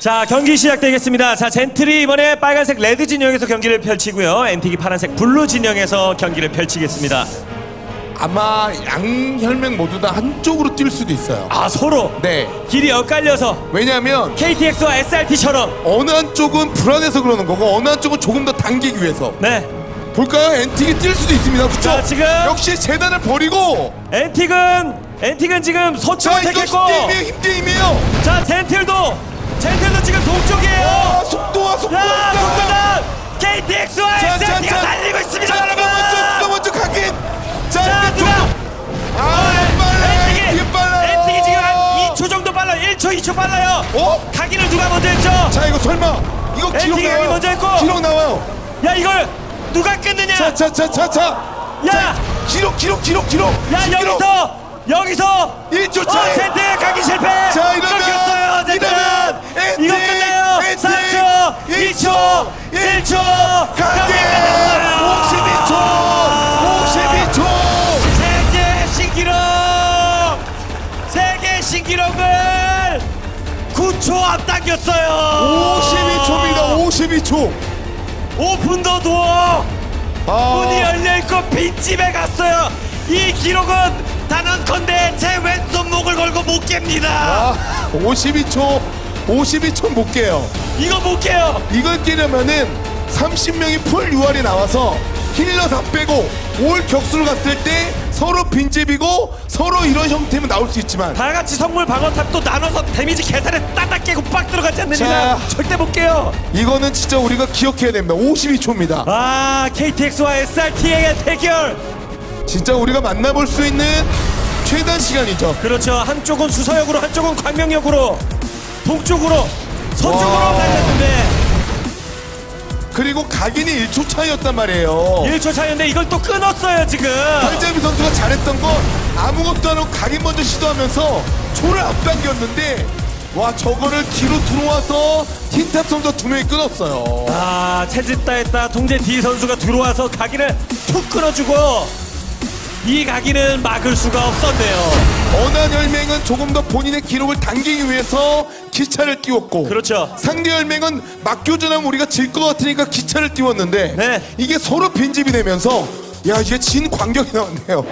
자 경기 시작되겠습니다. 자 젠틀이 이번에 빨간색 레드 진영에서 경기를 펼치고요. 엔틱이 파란색 블루 진영에서 경기를 펼치겠습니다. 아마 양혈맹 모두 다 한쪽으로 뛸 수도 있어요. 아 서로 네. 길이 엇갈려서 왜냐하면 KTX와 SRT처럼 어느 한쪽은 불안해서 그러는 거고 어느 한쪽은 조금 더 당기기 위해서 네 볼까요? 엔틱이 뛸 수도 있습니다. 그렇죠? 자, 지금- 역시 재단을 버리고 엔틱은 엔틱은 지금 이거 택했고 힘게임이에요 힘게임이에요. 자 젠틀도 젠틀도 지금 동쪽이에요. 아 속도와 야 동쪽단 KTX와 자, 자, 자. 달리고 있습니다 자 누가 먼저 누가. 먼저 가긴 자, 자 누가 좀- 아 엔틱이 이게 빨라요 엔틱이 지금 한 2초 정도 빨라요. 1초 2초 빨라요. 어? 가기를 누가 먼저 했죠? 자 이거 설마 이거 기록 나와요 먼저 했고. 기록 나와요 야 이걸 누가 끊느냐? 자 자 자 자 자 야, 기록 기록 기록 기록 야 기록. 여기서 여기서 1초 어, 차이 젠트 가기 실패. 자. 이러면 1초. 가게 52초 52초 세계 신기록. 세계 신기록을 9초 앞당겼어요. 52초입니다 52초 5분 더 두어. 아, 문이 열려 있고 빈집에 갔어요. 이 기록은 단언컨대 제 왼손 목을 걸고 못 깹니다. 아 52초 52초 못 깨요 이거 못 깨요. 이걸 깨려면은 30명이 풀 UR이 나와서 힐러 다 빼고 올 격수를 갔을 때 서로 빈집이고 서로 이런 형태면 나올 수 있지만 다 같이 성물 방어탑도 나눠서 데미지 계산에 따닥 깨고 빡 들어가지 않는 자. 이상 절대 못 깨요. 이거는 진짜 우리가 기억해야 됩니다 52초입니다 아 KTX와 SRT의 대결. 진짜 우리가 만나볼 수 있는 최단 시간이죠 그렇죠. 한쪽은 수서역으로 한쪽은 광명역으로 동쪽으로 서쪽으로 와. 달렸는데 그리고 각인이 1초 차이였단 말이에요. 1초 차이인데 이걸 또 끊었어요 지금. 팔자비 선수가 잘했던 건 아무것도 안 하고 각인 먼저 시도하면서 초를 앞당겼는데 와 저거를 뒤로 들어와서 틴탑 선수가 두 명이 끊었어요. 아 채집다 했다. 동재 D 선수가 들어와서 각인을 툭 끊어주고 이 각인은 막을 수가 없었네요. 어난 혈맹은 조금 더 본인의 기록을 당기기 위해서 기차를 띄웠고 그렇죠. 상대 혈맹은 맞교전하면 우리가 질 것 같으니까 기차를 띄웠는데 네. 이게 서로 빈집이 되면서 야 이게 진 광경이 나왔네요